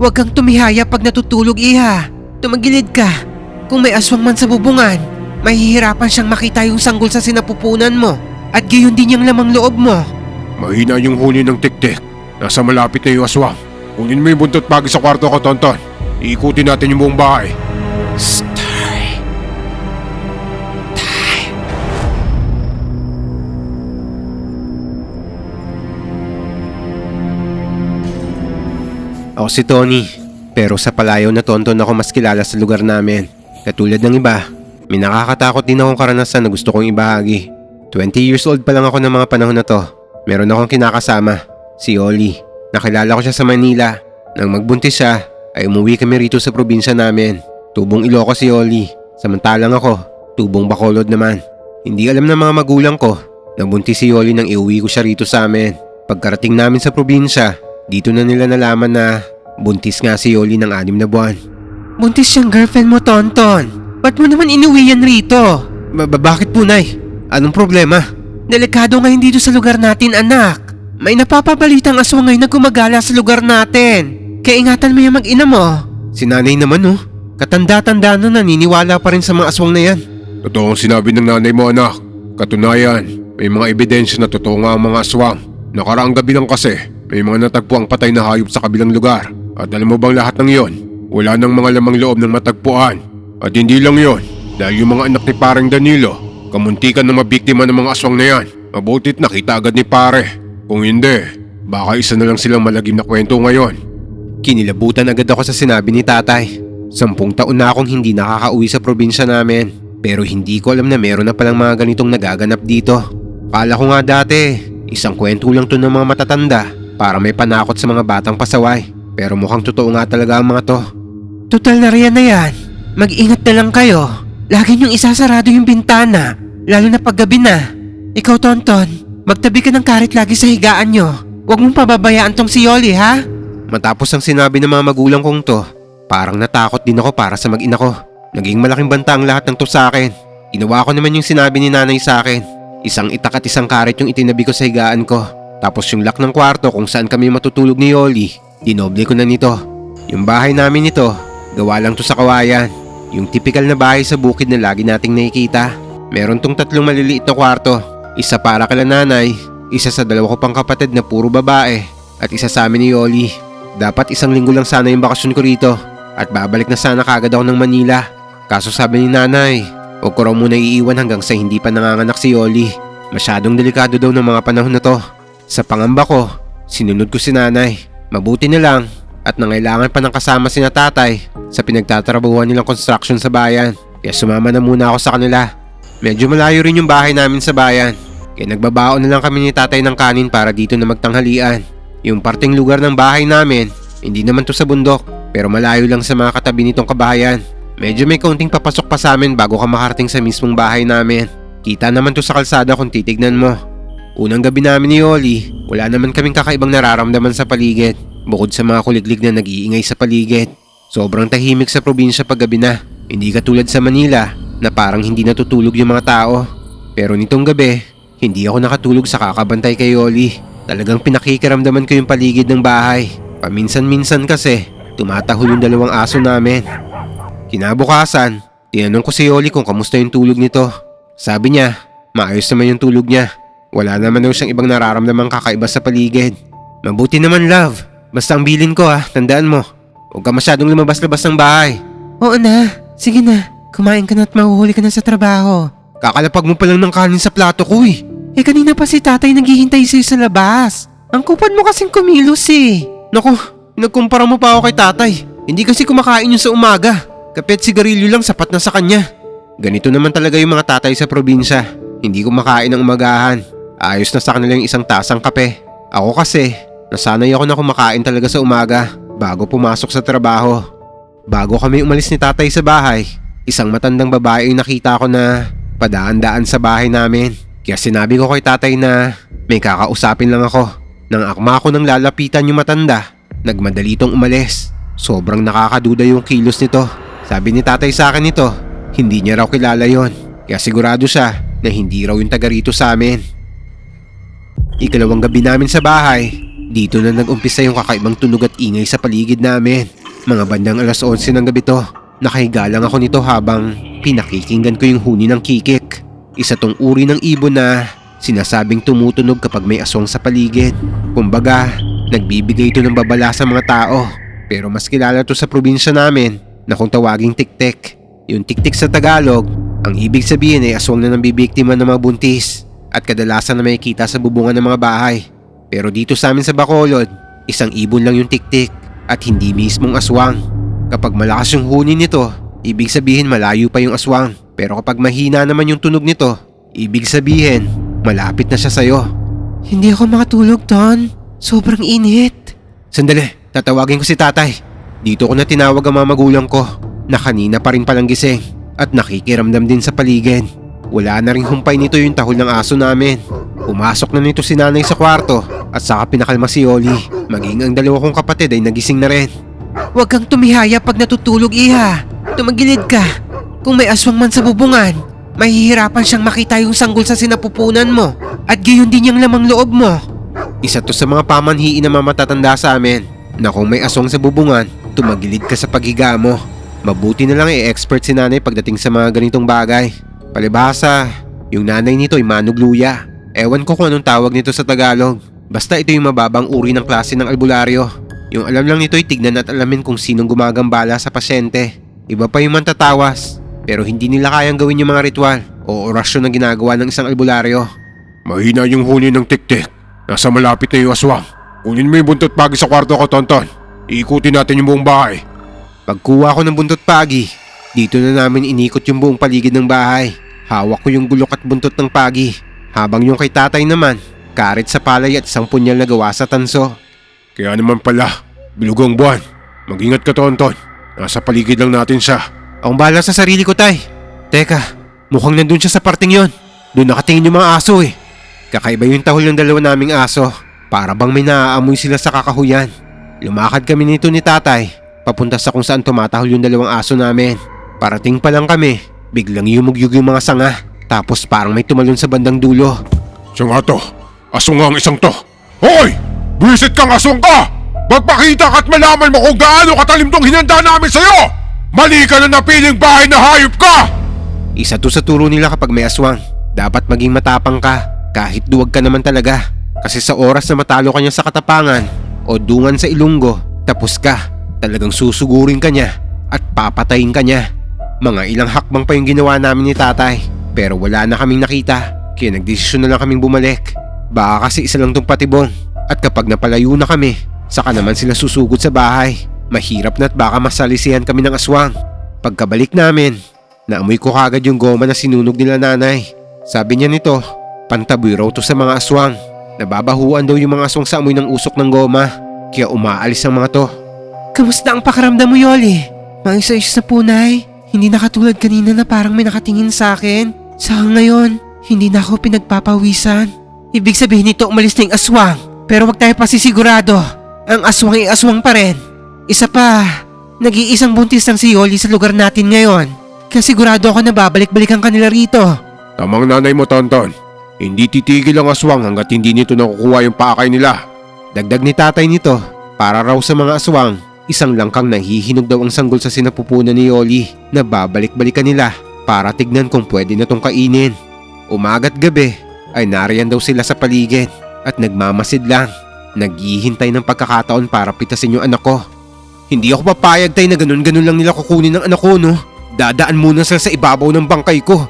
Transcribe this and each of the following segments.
Huwag kang tumihaya pag natutulog, Iha. Tumagilid ka. Kung may aswang man sa bubungan, mahihirapan siyang makita yung sanggol sa sinapupunan mo. At gayon din yung lamang loob mo. Mahina yung huli ng tiktik. Nasa malapit na yung aswang. Kunin mo yung buntot pagi sa kwarto ko, Tonton. Iikutin natin yung buong bahay. Stay. Ako si Tony, pero sa palayaw na tonton ako mas kilala sa lugar namin. Katulad ng iba, may nakakatakot din akong karanasan na gusto kong ibahagi. 20 years old pa lang ako ng mga panahon na to. Meron akong kinakasama, si Oli. Nakilala ko siya sa Manila. Nang magbuntis siya, ay umuwi kami rito sa probinsya namin. Tubong Ilocos si Oli. Samantalang ako, tubong Bacolod naman. Hindi alam ng mga magulang ko. Nabuntis si Oli nang iuwi ko siya rito sa amin. Pagkarating namin sa probinsya, dito na nila nalaman na buntis nga si Yoli ng anim na buwan. Buntis siyang girlfriend mo, Tonton. Ba't mo naman inuwi yan rito? Ba- ba- bakit po, Nay? Anong problema? Delikado ngayon dito sa lugar natin, anak. May napapabalitang aswang ngayon na gumagala sa lugar natin. Kaya ingatan mo yung mag-ina mo. Si nanay naman, oh. Katanda-tanda na naniniwala pa rin sa mga aswang na yan. Totoo ang sinabi ng nanay mo, anak. Katunayan, may mga ebidensya na totoo nga ang mga aswang. Nakaraang gabi lang kasi, may mga natagpo ang patay na hayop sa kabilang lugar. At alam mo bang lahat ng yon? Wala nang mga lamang loob ng matagpuan. At hindi lang yon, dahil yung mga anak ni pareng Danilo, kamuntikan na mabiktima ng mga aswang na yan. Mabutit nakita agad ni pare. Kung hindi, baka isa na lang silang malagim na kwento ngayon. Kinilabutan agad ako sa sinabi ni tatay. Sampung taon na akong hindi nakakauwi sa probinsya namin. Pero hindi ko alam na meron na palang mga ganitong nagaganap dito. Kala ko nga dati, isang kwento lang to ng mga matatanda para may panakot sa mga batang pasaway. Pero mukhang totoo nga talaga ang mga to. Total na riyan na yan. Mag-ingat na lang kayo. Lagi niyong isasarado yung bintana. Lalo na paggabi na. Ikaw, Tonton, magtabi ka ng karit lagi sa higaan niyo. Huwag mong pababayaan tong si Yoli, ha? Matapos ang sinabi ng mga magulang kong to, parang natakot din ako para sa mag-ina ko. Naging malaking banta ang lahat ng to sa akin. Ginawa ko naman yung sinabi ni nanay sa akin. Isang itak at isang karit yung itinabi ko sa higaan ko. Tapos yung lock ng kwarto kung saan kami matutulog ni Yoli, dinoble ko na nito. Yung bahay namin nito, gawa lang to sa kawayan. Yung typical na bahay sa bukid na lagi nating nakikita. Meron tong tatlong maliliit na kwarto. Isa para kala nanay, isa sa dalawa ko pang kapatid na puro babae, at isa sa amin ni Yoli. Dapat isang linggo lang sana yung bakasyon ko rito at babalik na sana kagad ako ng Manila. Kaso sabi ni nanay, huwag ko raw muna iiwan hanggang sa hindi pa nanganganak si Yoli. Masyadong delikado daw ng mga panahon na to. Sa pangamba ko, sinunod ko si nanay. Mabuti na lang at nangailangan pa ng kasama si tatay sa pinagtatrabuhan nilang construction sa bayan. Kaya sumama na muna ako sa kanila. Medyo malayo rin yung bahay namin sa bayan. Kaya nagbabaon na lang kami ni tatay ng kanin para dito na magtanghalian. Yung parting lugar ng bahay namin, hindi naman to sa bundok, pero malayo lang sa mga katabi nitong kabahayan. Medyo may kaunting papasok pa sa amin bago ka makarating sa mismong bahay namin. Kita naman to sa kalsada kung titignan mo. Unang gabi namin ni Oli, wala naman kaming kakaibang nararamdaman sa paligid. Bukod sa mga kuliglig na nag-iingay sa paligid. Sobrang tahimik sa probinsya pag gabi na. Hindi katulad sa Manila na parang hindi natutulog yung mga tao. Pero nitong gabi, hindi ako nakatulog sa kakabantay kay Oli. Talagang pinakikiramdaman ko yung paligid ng bahay. Paminsan-minsan kasi, tumatahol yung dalawang aso namin. Kinabukasan, tinanong ko si Oli kung kamusta yung tulog nito. Sabi niya, maayos naman yung tulog niya. Wala naman daw siyang ibang nararamdaman kakaiba sa paligid. Mabuti naman love. Basta ang bilin ko ah, tandaan mo. Huwag ka masyadong lumabas-labas ng bahay. Oo na. Sige na. Kumain ka na at mahuhuli ka na sa trabaho. Kakalapag mo pa lang ng kanin sa plato ko eh. Eh kanina pa si tatay naghihintay sa'yo sa labas. Ang kupad mo kasing kumilos eh. Naku, nagkumpara mo pa ako kay tatay. Hindi kasi kumakain yun sa umaga. Kapit sigarilyo lang sapat na sa kanya. Ganito naman talaga yung mga tatay sa probinsya. Hindi kumakain ng umagahan. Ayos na sa kanila yung isang tasang kape. Ako kasi, nasanay ako na kumakain talaga sa umaga bago pumasok sa trabaho. Bago kami umalis ni tatay sa bahay, isang matandang babae yung nakita ko na padaan-daan sa bahay namin. Kaya sinabi ko kay tatay na may kakausapin lang ako. Nang akma ko nang lalapitan yung matanda, nagmadali tong umalis. Sobrang nakakaduda yung kilos nito. Sabi ni tatay sa akin nito, hindi niya raw kilala yon. Kaya sigurado siya na hindi raw yung taga rito sa amin. Ikalawang gabi namin sa bahay, Dito na nag-umpisa yung kakaibang tunog at ingay sa paligid namin. Mga bandang alas 11 ng gabi to. Nakahiga lang ako nito habang pinakikinggan ko yung huni ng kikik. Isa tong uri ng ibon na sinasabing tumutunog kapag may aswang sa paligid. Kumbaga, nagbibigay ito ng babala sa mga tao. Pero mas kilala to sa probinsya namin na kung tawaging tiktik. Yung tiktik sa Tagalog, ang ibig sabihin ay aswang na nambibiktima ng mga buntis at kadalasan na makikita sa bubungan ng mga bahay. Pero dito sa amin sa Bacolod, isang ibon lang yung tiktik at hindi mismong aswang. Kapag malakas yung huni nito, ibig sabihin malayo pa yung aswang. Pero kapag mahina naman yung tunog nito, ibig sabihin malapit na siya sa'yo. Hindi ako makatulog, Ton. Sobrang init. Sandali, tatawagin ko si tatay. Dito ko na tinawag ang mga magulang ko na kanina pa rin palang gising at nakikiramdam din sa paligid. Wala na rin humpay nito yung tahol ng aso namin. Pumasok na nito si nanay sa kwarto at saka pinakalma si Oli. Maging ang dalawa kong kapatid ay nagising na rin. Huwag kang tumihaya pag natutulog, Iha. Tumagilid ka. Kung may aswang man sa bubungan, mahihirapan siyang makita yung sanggol sa sinapupunan mo at gayon din yung lamang loob mo. Isa to sa mga pamanhiin na mamatatanda sa amin na kung may aswang sa bubungan, tumagilid ka sa paghiga mo. Mabuti na lang i-expert si nanay pagdating sa mga ganitong bagay. Palibhasa, yung nanay nito ay manugluya. Ewan ko kung anong tawag nito sa Tagalog. Basta ito yung mababang uri ng klase ng albularyo. Yung alam lang nito ay tignan at alamin kung sinong gumagambala sa pasyente. Iba pa yung mantatawas. Pero hindi nila kayang gawin yung mga ritual o orasyon na ginagawa ng isang albularyo. Mahina yung huni ng tiktik. Nasa malapit na yung aswang. Kunin mo yung buntot pagi sa kwarto ko, Tonton. Iikutin natin yung buong bahay. Pagkuha ko ng buntot pagi, dito na namin inikot yung buong paligid ng bahay. Hawak ko yung gulok at buntot ng pagi. Habang yung kay tatay naman, karit sa palay at isang punyal na gawa sa tanso. Kaya naman pala, bilugang buwan. Mag-ingat ka, Tonton. Nasa paligid lang natin siya. Akong bahala sa sarili ko, tay. Teka, mukhang nandun siya sa parting yon. Doon nakatingin yung mga aso eh. Kakaiba yung tahol ng dalawa naming aso. Para bang may naaamoy sila sa kakahuyan. Lumakad kami nito ni tatay. Papunta sa kung saan tumatahol yung dalawang aso namin. Parating pa lang kami, biglang yumugyug yung mga sanga. Tapos parang may tumalon sa bandang dulo. Siya nga to. Asong nga ang isang to. Hoy! Buisit kang asong ka! Magpakita ka at malaman mo kung gaano katalim tong hinanda namin sa'yo! Mali ka na napiling bahay na hayop ka! Isa to sa turo nila kapag may aswang. Dapat maging matapang ka, kahit duwag ka naman talaga. Kasi sa oras na matalo ka niya sa katapangan o dungan sa ilunggo, tapos ka. Talagang susugurin ka niya at papatayin ka niya. Mga ilang hakbang pa yung ginawa namin ni tatay. Pero wala na kaming nakita, kaya nagdesisyon na lang kaming bumalik. Baka kasi isa lang tong patibong. At kapag napalayo na kami, saka naman sila susugod sa bahay. Mahirap na't baka masalisihan kami ng aswang. Pagkabalik namin, naamoy ko kagad yung goma na sinunog nila nanay. Sabi niya nito, pantaboy raw to sa mga aswang. Nababahuan daw yung mga aswang sa amoy ng usok ng goma. Kaya umaalis ang mga to. Kamusta ang pakiramdam mo, Yoli? Maayos-ayos na punay. Hindi na katulad kanina na parang may nakatingin sa akin. Sa ngayon, hindi na ako pinagpapawisan. Ibig sabihin nito umalis na yung aswang. Pero wag tayo pasisigurado. Ang aswang ay aswang pa rin. Isa pa, nag-iisang buntis lang si Yoli sa lugar natin ngayon. Kaya sigurado ako na babalik-balikan kanila rito. Tamang nanay mo, Tonton. Hindi titigil ang aswang hanggat hindi nito nakukuha yung pakay nila. Dagdag ni tatay nito, para raw sa mga aswang, isang langkang nahihinog daw ang sanggol sa sinapupunan ni Yoli na babalik-balikan nila para tignan kung pwede na tong kainin. Umaga't gabi ay nariyan daw sila sa paligid at nagmamasid lang. Naghihintay ng pagkakataon para pitasin yung anak ko. Hindi ako papayag tay na ganun-ganun lang nila kukunin ng anak ko no. Dadaan muna sila sa ibabaw ng bangkay ko.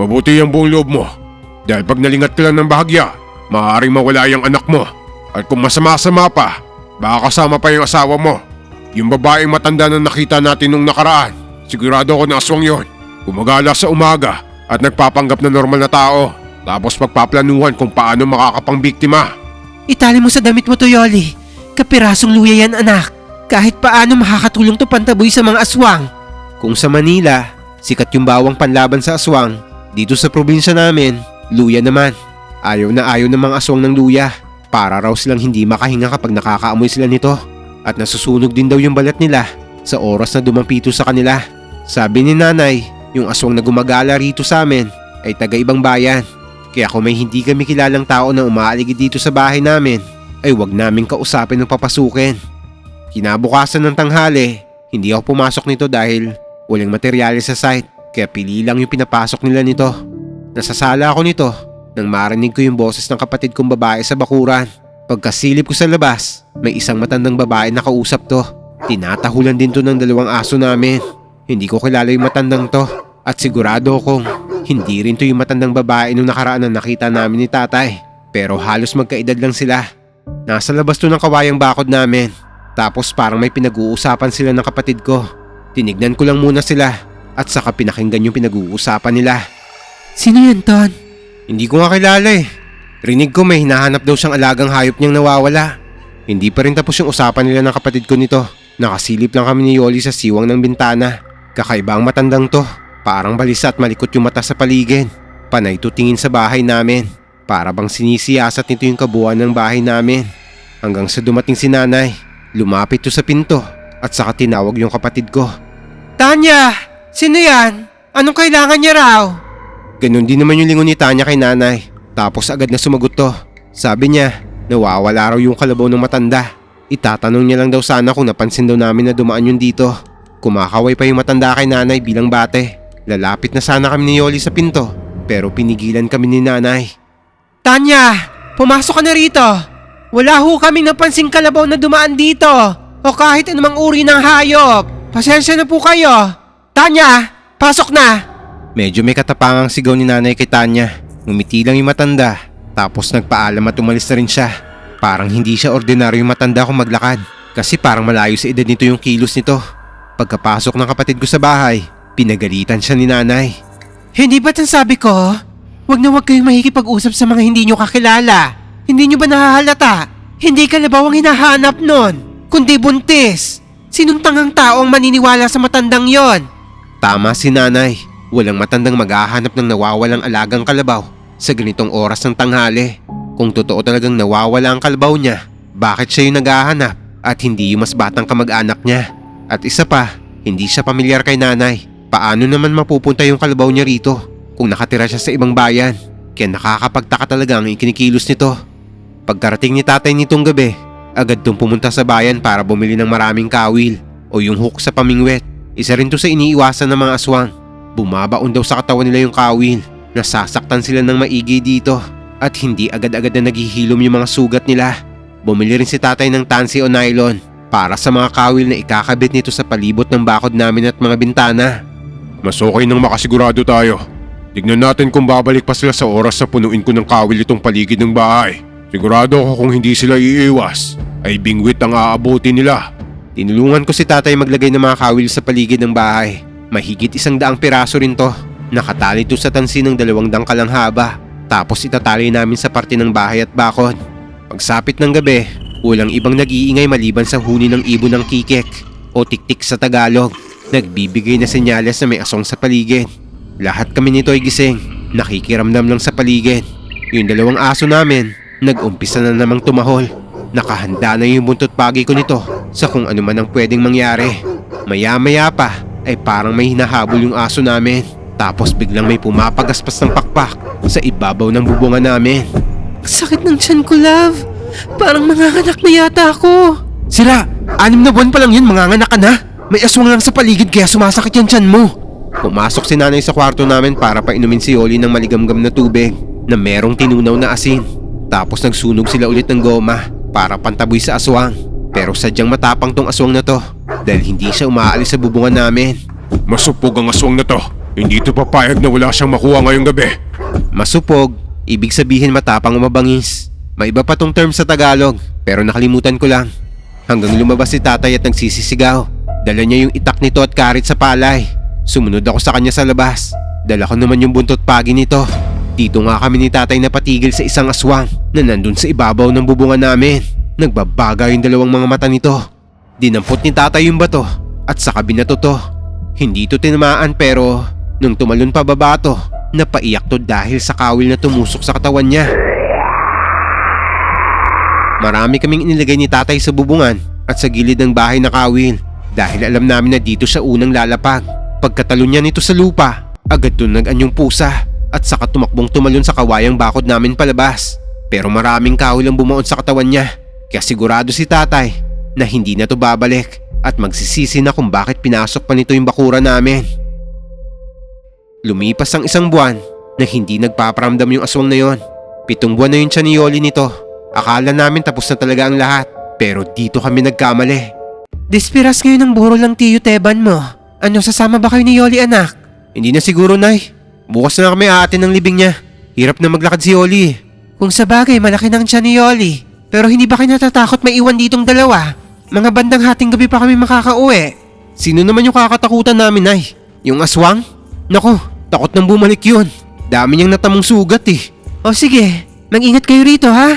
Mabuti ang buong loob mo. Dahil pag nalingat ka lang ng bahagya, maaaring mawala yung anak mo. At kung masama-sama pa, baka kasama pa yung asawa mo. Yung babaeng matanda na nakita natin nung nakaraan, sigurado ako na aswang yon. Gumagala sa umaga at nagpapanggap na normal na tao. Tapos pagpaplanuhan kung paano makakapangbiktima. Itali mo sa damit mo to, Yoli. Kapirasong luya yan, anak. Kahit paano makakatulong to pantaboy sa mga aswang. Kung sa Manila, sikat yung bawang panlaban sa aswang, dito sa probinsya namin, luya naman. Ayaw na ayaw ng mga aswang ng luya. Para raw silang hindi makahinga kapag nakakaamoy sila nito. At nasusunog din daw yung balat nila sa oras na dumampito sa kanila. Sabi ni nanay, yung aswang na gumagala rito sa amin ay taga ibang bayan. Kaya kung may hindi kami kilalang tao na umaaligid dito sa bahay namin, ay wag namin kausapin ng papasukin. Kinabukasan ng tanghali, hindi ako pumasok nito dahil walang materyales sa site kaya pili lang yung pinapasok nila nito. Nasasala ako nito nang marinig ko yung boses ng kapatid kong babae sa bakuran. Pagkasilip ko sa labas, may isang matandang babae na kausap to. Tinatahulan din to ng dalawang aso namin. Hindi ko kilala yung matandang to at sigurado akong hindi rin to yung matandang babae nung nakaraan na nakita namin ni tatay. Pero halos magkaedad lang sila. Nasa labas to ng kawayang bakod namin. Tapos parang may pinag-uusapan sila ng kapatid ko. Tinignan ko lang muna sila at saka pinakinggan yung pinag-uusapan nila. Sino yan, Ton? Hindi ko nga kilala eh. Rinig ko may hinahanap daw siyang alagang hayop niyang nawawala. Hindi pa rin tapos yung usapan nila ng kapatid ko nito. Nakasilip lang kami ni Yoli sa siwang ng bintana. Kakaiba ang matandang to. Parang balisa at malikot yung mata sa paligid. Panay to tingin sa bahay namin. Para bang sinisiyasat nito yung kabuuan ng bahay namin. Hanggang sa dumating si nanay, lumapit to sa pinto at saka tinawag yung kapatid ko. Tanya! Sino yan? Anong kailangan niya raw? Ganon din naman yung lingon ni Tanya kay nanay. Tapos agad na sumagot to. Sabi niya, nawawala raw yung kalabaw ng matanda. Itatanong niya lang daw sana kung napansin daw namin na dumaan yun dito. Kumakaway pa yung matanda kay nanay bilang bate. Lalapit na sana kami ni Yoli sa pinto. Pero pinigilan kami ni nanay. Tanya! Pumasok ka na rito! Wala ho kaming napansing kalabaw na dumaan dito! O kahit anumang uri ng hayop! Pasensya na po kayo! Tanya! Pasok na! Medyo may katapangang sigaw ni nanay kay Tanya. Ngumiti lang yung matanda. Tapos nagpaalam at umalis na rin siya. Parang hindi siya ordinaryo yung matanda kung maglakad. Kasi parang malayo sa edad nito yung kilos nito. Pagkapasok ng kapatid ko sa bahay, pinagalitan siya ni nanay. Hindi ba't ang sabi ko? Huwag na huwag kayong makikipag-usap sa mga hindi nyo kakilala. Hindi nyo ba nahahalata? Hindi kalabaw ang hinahanap nun, kundi buntis. Sinong tangang tao ang maniniwala sa matandang yon? Tama si nanay. Walang matandang maghahanap ng nawawalang alagang kalabaw sa ganitong oras ng tanghali. Kung totoo talagang nawawala ang kalabaw niya, bakit siya yung naghahanap at hindi yung mas batang kamag-anak niya? At isa pa, hindi siya pamilyar kay nanay. Paano naman mapupunta yung kalabaw niya rito kung nakatira siya sa ibang bayan? Kaya nakakapagtaka talaga ang ikinikilos nito. Pagkarating ni tatay nitong gabi, agad tong pumunta sa bayan para bumili ng maraming kawil o yung hook sa pamingwet. Isa rin to sa iniiwasan ng mga aswang. Bumabaon daw sa katawan nila yung kawil. Nasasaktan sila ng maigi dito at hindi agad-agad na naghihilom yung mga sugat nila. Bumili rin si tatay ng tansi o nylon para sa mga kawil na ikakabit nito sa palibot ng bakod namin at mga bintana. Mas okay nang makasigurado tayo. Tignan natin kung babalik pa sila sa oras sa punuin ko ng kawil itong paligid ng bahay. Sigurado ako kung hindi sila iiwas, ay bingwit ang aabuti nila. Tinulungan ko si tatay maglagay ng mga kawil sa paligid ng bahay. Mahigit isang daang piraso rin to. Nakatali to sa tansi ng dalawang dangkalang haba. Tapos itatali namin sa parte ng bahay at bakod. Pagsapit ng gabi, walang ibang nag-iingay maliban sa huni ng ibon ng kikek o tiktik sa Tagalog. Nagbibigay na senyales na may asong sa paligid. Lahat kami nito ay gising. Nakikiramdam lang sa paligid. Yung dalawang aso namin, nag-umpisa na namang tumahol. Nakahanda na yung buntot pagi ko nito sa kung ano man ang pwedeng mangyari. Maya-maya pa ay parang may hinahabol yung aso namin. Tapos biglang may pumapagaspas ng pakpak sa ibabaw ng bubungan namin. Sakit ng tiyan ko, love. Parang manganganak na yata ako. Sira, anim na buwan pa lang yun, manganganak ka na. May aswang lang sa paligid kaya sumasakit yung tiyan mo. Pumasok si nanay sa kwarto namin para painumin si Yoli ng maligamgam na tubig na merong tinunaw na asin. Tapos nagsunog sila ulit ng goma para pantaboy sa aswang. Pero sadyang matapang tong aswang na to dahil hindi siya umaalis sa bubungan namin. Masupog ang aswang na to. Hindi ito papayag na wala siyang makuha ngayong gabi. Masupog, ibig sabihin matapang o mabangis. May iba pa tong term sa Tagalog, pero nakalimutan ko lang. Hanggang lumabas si tatay at nagsisisigaw. Dala niya yung itak nito at karit sa palay. Sumunod ako sa kanya sa labas. Dala ko naman yung buntot pagi nito. Dito nga kami ni tatay napatigil sa isang aswang na nandun sa ibabaw ng bubungan namin. Nagbabaga yung dalawang mga mata nito. Dinampot ni tatay yung bato at saka binato to. Hindi to tinamaan pero nung tumalon pa baba to, napaiyak to dahil sa kawil na tumusok sa katawan niya. Marami kaming inilagay ni tatay sa bubungan at sa gilid ng bahay na kawil dahil alam namin na dito siya unang lalapag. Pagkatalo niya nito sa lupa, agad doon nag-anyong pusa at saka tumakbong tumalon sa kawayang bakod namin palabas. Pero maraming kawil ang bumaon sa katawan niya Kaya sigurado si tatay na hindi na to babalik at magsisisi na kung bakit pinasok pa nito yung bakura namin. Lumipas ang isang buwan na hindi nagpaparamdam yung aswang na yon. Pitong buwan na yung tiyan ni Yoli nito. Akala namin tapos na talaga ang lahat. Pero dito kami nagkamali. Dispiras ngayon ng buro lang tiyo Teban mo. Ano, sasama ba kayo ni Yoli anak? Hindi na siguro, Nay. Bukas na kami aatin ng libing niya. Hirap na maglakad si Yoli. Kung sa bagay, malaki ng tiyan ni Yoli. Pero hindi ba kayo natatakot maiwan ditong dalawa? Mga bandang hating gabi pa kami makakauwi. Sino naman yung kakatakutan namin, Nay? Yung aswang? Nako, takot nang bumalik yun. Dami niyang natamong sugat eh. O sige, mag-ingat kayo rito ha.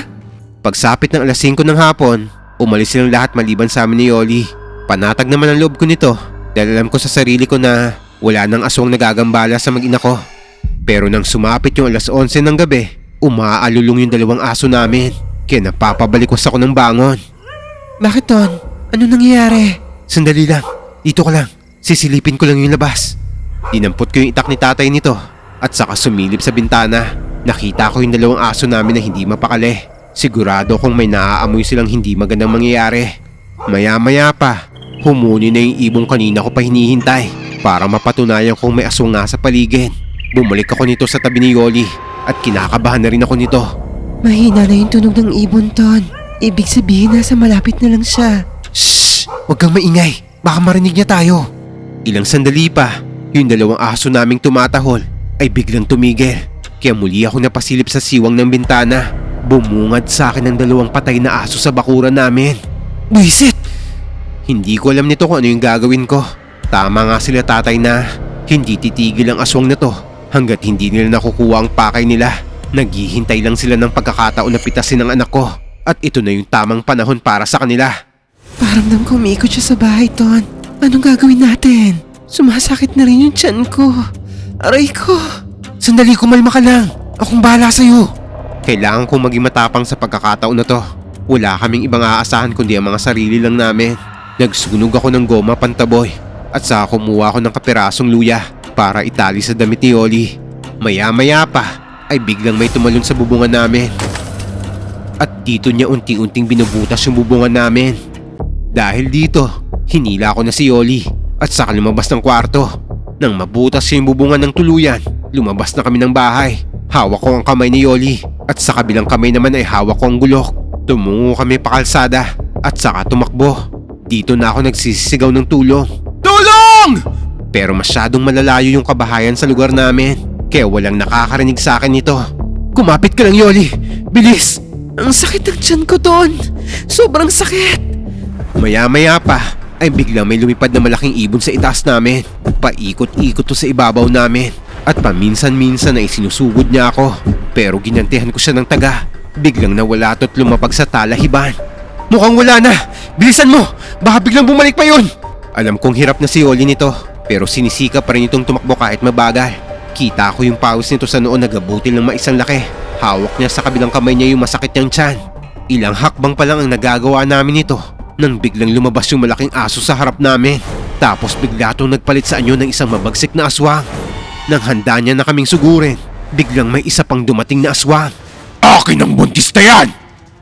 Pagsapit ng alas 5 ng hapon, umalis silang lahat maliban sa amin ni Yoli. Panatag naman ang loob ko nito dahil alam ko sa sarili ko na wala nang aswang nagagambala sa mag-ina ko. Pero nang sumapit yung alas 11 ng gabi, umaalulong yung dalawang aso namin. Kaya napapabalikos ako ng bangon. Bakit Ton? Ano nangyayari? Sandali lang, dito ka lang. Sisilipin ko lang yung labas. Dinampot ko yung itak ni tatay nito at saka sumilip sa bintana. Nakita ko yung dalawang aso namin na hindi mapakali. Sigurado kong may naaamoy silang hindi magandang mangyayari. Maya-maya pa, humuni na yung ibong kanina ko pa hinihintay para mapatunayan kong may aswang nga sa paligid. Bumalik ako nito sa tabi ni Yoli at kinakabahan na rin ako nito. Mahina na yung tunog ng ibon, Ton. Ibig sabihin nasa malapit na lang siya. Shh! Huwag kang maingay. Baka marinig niya tayo. Ilang sandali pa, yung dalawang aso naming tumatahol ay biglang tumigil. Kaya muli ako napasilip sa siwang ng bintana. Bumungad sa akin ang dalawang patay na aso sa bakuran namin. Buisit! Hindi ko alam nito kung ano yung gagawin ko. Tama nga sila tatay na hindi titigil ang aswang na to hanggat hindi nila nakukuha ang pakay nila. Naghihintay lang sila ng pagkakataon na pitasin ang anak ko. At ito na yung tamang panahon para sa kanila. Paramdam ko umiikot siya sa bahay, Ton. Anong gagawin natin? Sumasakit na rin yung tiyan ko. Aray ko. Sandali, kumalma ka lang. Akong bahala sa'yo. Kailangan kong maging matapang sa pagkakataon na to. Wala kaming ibang aasahan kundi ang mga sarili lang namin. Nagsunog ako ng goma pantaboy at saka kumuha ako ng kapirasong luya para itali sa damit ni Oli. Maya-maya pa ay biglang may tumalon sa bubungan namin. At dito niya unti-unting binubutas yung bubungan namin. Dahil dito, hinila ko na si Oli at saka lumabas ng kwarto. Nang mabutas yung bubungan ng tuluyan, lumabas na kami ng bahay. Hawak ko ang kamay ni Yoli at sa kabilang kamay naman ay hawak ko ang gulok. Tumungo kami pa kalsada at saka tumakbo. Dito na ako nagsisigaw ng tulong. Tulong! Pero masyadong malalayo yung kabahayan sa lugar namin. Kaya walang nakakarinig sa akin nito. Kumapit ka lang Yoli! Bilis! Ang sakit ng tiyan ko, Ton. Sobrang sakit. Maya-maya pa ay biglang may lumipad na malaking ibon sa itaas namin. Paikot-ikot to sa ibabaw namin. At paminsan-minsan ay sinusugod niya ako. Pero ginantihan ko siya ng taga. Biglang nawala to't lumapag sa talahiban. Mukhang wala na! Bilisan mo! Baka biglang bumalik pa yun! Alam kong hirap na si Oli nito. Pero sinisika pa rin itong tumakbo kahit mabagal. Kita ko yung pawis nito sa noon nagabutil ng maisang laki. Hawak niya sa kabilang kamay niya yung masakit niyang tiyan. Ilang hakbang pa lang ang nagagawa namin ito nang biglang lumabas yung malaking aso sa harap namin. Tapos bigla itong nagpalit sa anyo ng isang mabagsik na aswang. Nang handa niya na kaming sugurin, biglang may isa pang dumating na aswang. Akin ang buntis na yan!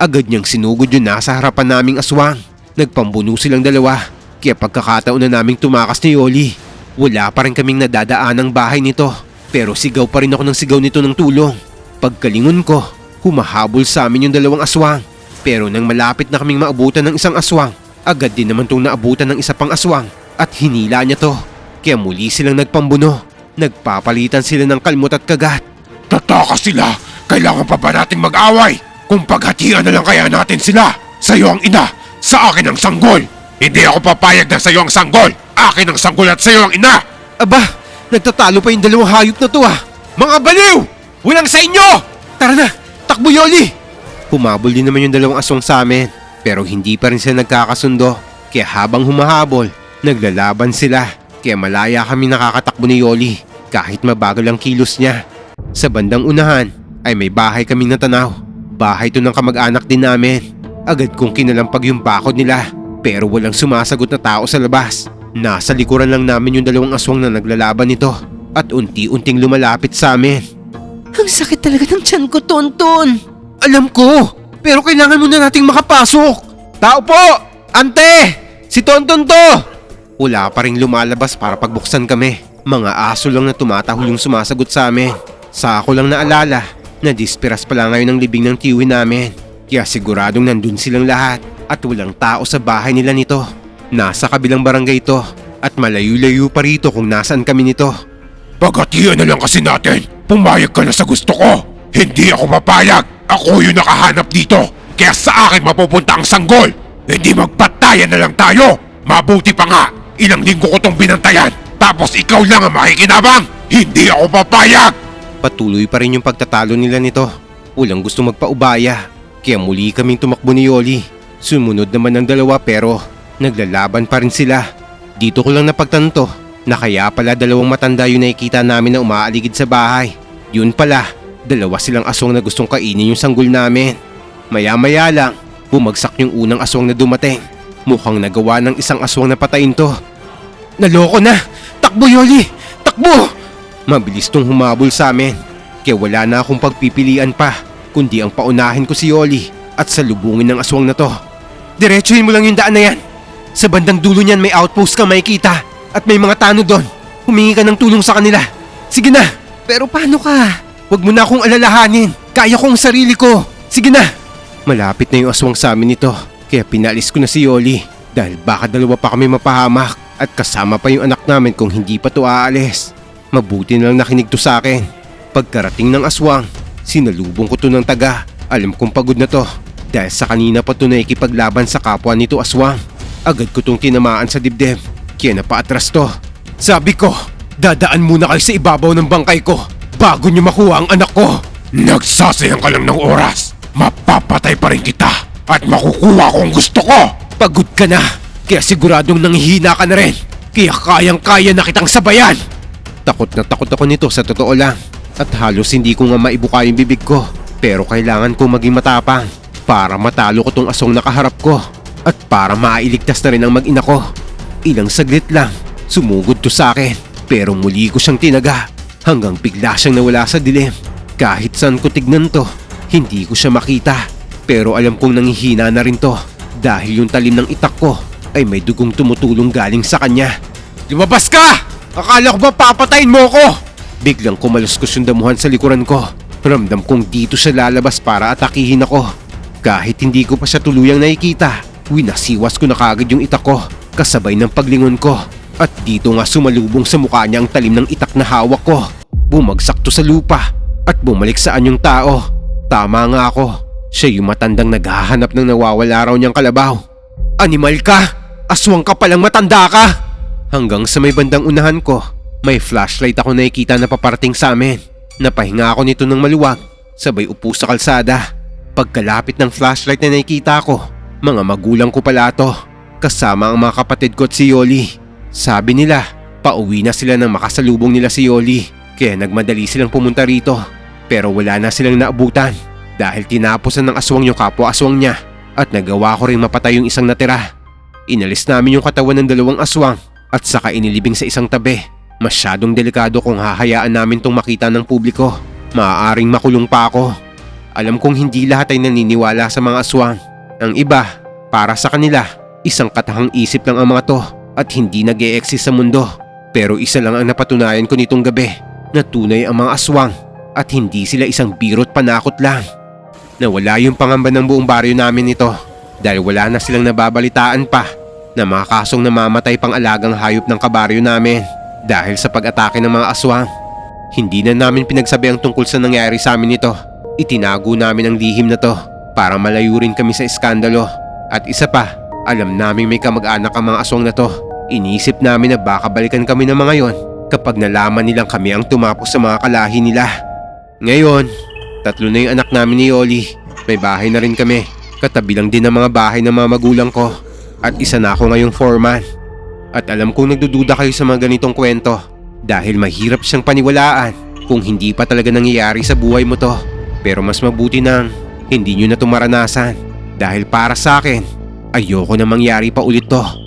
Agad niyang sinugod yun nasa harapan naming aswang. Nagpambuno silang dalawa. Kaya pagkakataon na naming tumakas ni Yoli, wala pa rin kaming nadadaan ng bahay nito. Pero sigaw pa rin ako ng sigaw nito ng tulong. Pagkalingon ko, humahabol sa amin yung dalawang aswang. Pero nang malapit na kaming maabutan ng isang aswang, agad din naman itong naabutan ng isa pang aswang at hinila niya to. Kaya muli silang nagpambuno. Nagpapalitan sila ng kalmot at kagat. Tataka sila! Kailangan pa ba nating mag-away? Kung paghatian na lang kaya natin sila! Sa'yo ang ina! Sa akin ang sanggol! Hindi ako papayag na sa'yo ang sanggol! Akin ang sanggol at sa'yo ang ina! Aba, nagtatalo pa yung dalawang hayop na to ah. Mga baliw! Walang sa inyo! Tara na, takbo Yoli! Humabol din naman yung dalawang aswang sa amin. Pero hindi pa rin sila nagkakasundo. Kaya habang humahabol, naglalaban sila. Kaya malaya kami nakakatakbo ni Yoli kahit mabagal ang kilos niya. Sa bandang unahan ay may bahay kaming natanaw. Bahay to ng kamag-anak din namin. Agad kong kinalampag yung bakod nila pero walang sumasagot na tao sa labas. Nasa likuran lang namin yung dalawang aswang na naglalaban nito at unti-unting lumalapit sa amin. Ang sakit talaga ng tiyan ko, Tonton. Alam ko! Pero kailangan muna nating makapasok! Tao po! Ante! Si Tonton to! Wala pa rin lumalabas para pagbuksan kami. Mga aso lang na tumatahol yung sumasagot sa amin. Sa ako lang naalala na disperas pala ngayon ang libing ng tiwi namin. Kaya siguradong nandun silang lahat at walang tao sa bahay nila nito. Nasa kabilang barangay ito at malayo-layo pa rito kung nasaan kami nito. Pagatiyan na lang kasi natin. Pumayag ka na sa gusto ko. Hindi ako papayag. Ako yung nakahanap dito. Kaya sa akin mapupunta ang sanggol. Hindi magpatayan na lang tayo. Mabuti pa nga. Ilang linggo ko tong binantayan. Tapos ikaw lang ang makikinabang. Hindi ako papayag. Patuloy pa rin yung pagtatalo nila nito. Walang gusto magpaubaya. Kaya muli kaming tumakbo ni Yoli. Sumunod naman ang dalawa pero naglalaban pa rin sila. Dito ko lang napagtanto na kaya pala dalawang matanda yung nakikita namin na umaaligid sa bahay. Yun pala, dalawa silang aswang na gustong kainin yung sanggol namin. Maya-maya lang, bumagsak yung unang aswang na dumating. Mukhang nagawa ng isang aswang na patayin to. Naloko na! Takbo Yoli! Takbo! Mabilis tong humabol sa amin. Kaya wala na akong pagpipilian pa, kundi ang paunahin ko si Yoli at salubungin ng aswang na to. Diretsuhin mo lang yung daan na yan. Sa bandang dulo niyan may outpost ka makikita at may mga tanod doon. Humingi ka ng tulong sa kanila. Sige na! Pero paano ka? Huwag mo na akong alalahanin. Kaya kong sarili ko. Sige na! Malapit na yung aswang sa amin nito. Kaya pinalis ko na si Yoli dahil baka dalawa pa kami mapahamak at kasama pa yung anak namin kung hindi pa to aalis. Mabuti na lang nakinig to sa akin. Pagkarating ng aswang, sinalubong ko to ng taga. Alam kong pagod na to dahil sa kanina pa to nakikipaglaban sa kapwa nito aswang. Agad ko tong tinamaan sa dibdib kaya napaatras to. Sabi ko, dadaan muna kayo sa ibabaw ng bangkay ko bago niyo makuha ang anak ko. Nagsasayang ka lang ng oras. Mapapatay pa rin kita. At makukuha ko ang gusto ko. Pagod ka na, kaya siguradong nanghihina ka na rin. Kaya kayang-kaya na kitang sabayan. Takot na takot ako nito sa totoo lang. At halos hindi ko nga maibuka yung bibig ko. Pero kailangan kong maging matapang para matalo ko tong asong nakaharap ko. At para mailigtas na rin ang mag-ina ko. Ilang saglit lang, sumugod to sa akin. Pero muli ko siyang tinaga hanggang bigla siyang nawala sa dilim. Kahit saan ko tignan to, hindi ko siya makita. Pero alam kong nanghihina na rin to dahil yung talim ng itak ko ay may dugong tumutulong galing sa kanya. Lumabas ka! Akala ko ba papatayin mo ko? Biglang kumaluskos yung damuhan sa likuran ko. Ramdam kong dito siya lalabas para atakihin ako. Kahit hindi ko pa siya tuluyang nakikita, winasiwas ko na kagad yung itak ko kasabay ng paglingon ko. At dito nga sumalubong sa mukha niya ang talim ng itak na hawak ko. Bumagsak to sa lupa at bumalik sa anyong tao. Tama nga ako. Siya yung matandang naghahanap ng nawawala raw niyang kalabaw. Animal ka! Aswang ka palang matanda ka! Hanggang sa may bandang unahan ko, may flashlight ako nakikita na paparating sa amin. Napahinga ako nito ng maluwag, sabay upo sa kalsada. Pagkalapit ng flashlight na nakikita ko, mga magulang ko pala to. Kasama ang mga kapatid ko at si Yoli. Sabi nila, pauwi na sila nang makasalubong nila si Yoli. Kaya nagmadali silang pumunta rito. Pero wala na silang naabutan dahil tinapusan ng aswang yung kapwa aswang niya at nagawa ko rin mapatay yung isang natira. Inalis namin yung katawan ng dalawang aswang at saka inilibing sa isang tabi. Masyadong delikado kung hahayaan namin tong makita ng publiko. Maaaring makulong pa ako. Alam kong hindi lahat ay naniniwala sa mga aswang. Ang iba, para sa kanila, isang katahang isip lang ang mga to at hindi nag exist sa mundo. Pero isa lang ang napatunayan ko nitong gabi na tunay ang mga aswang at hindi sila isang birot panakot lang. Nawala yung pangamba ng buong baryo namin nito dahil wala na silang nababalitaan pa na mga kasong namamatay pang alagang hayop ng kabaryo namin dahil sa pag-atake ng mga aswang. Hindi na namin pinagsabi ang tungkol sa nangyari sa amin nito. Itinago namin ang lihim na to para malayo rin kami sa iskandalo. At isa pa, alam namin may kamag-anak ang mga aswang na to. Inisip namin na baka balikan kami ng mga yon kapag nalaman nilang kami ang tumapos sa mga kalahi nila. Ngayon, tatlo na yung anak namin ni Yoli. May bahay na rin kami. Katabi lang din ang mga bahay ng mga magulang ko. At isa na ako ngayong foreman. At alam kong nagdududa kayo sa mga ganitong kwento. Dahil mahirap siyang paniwalaan kung hindi pa talaga nangyayari sa buhay mo to. Pero mas mabuti nang hindi nyo na ito maranasan. Dahil para sa akin, ayoko na mangyari pa ulit to.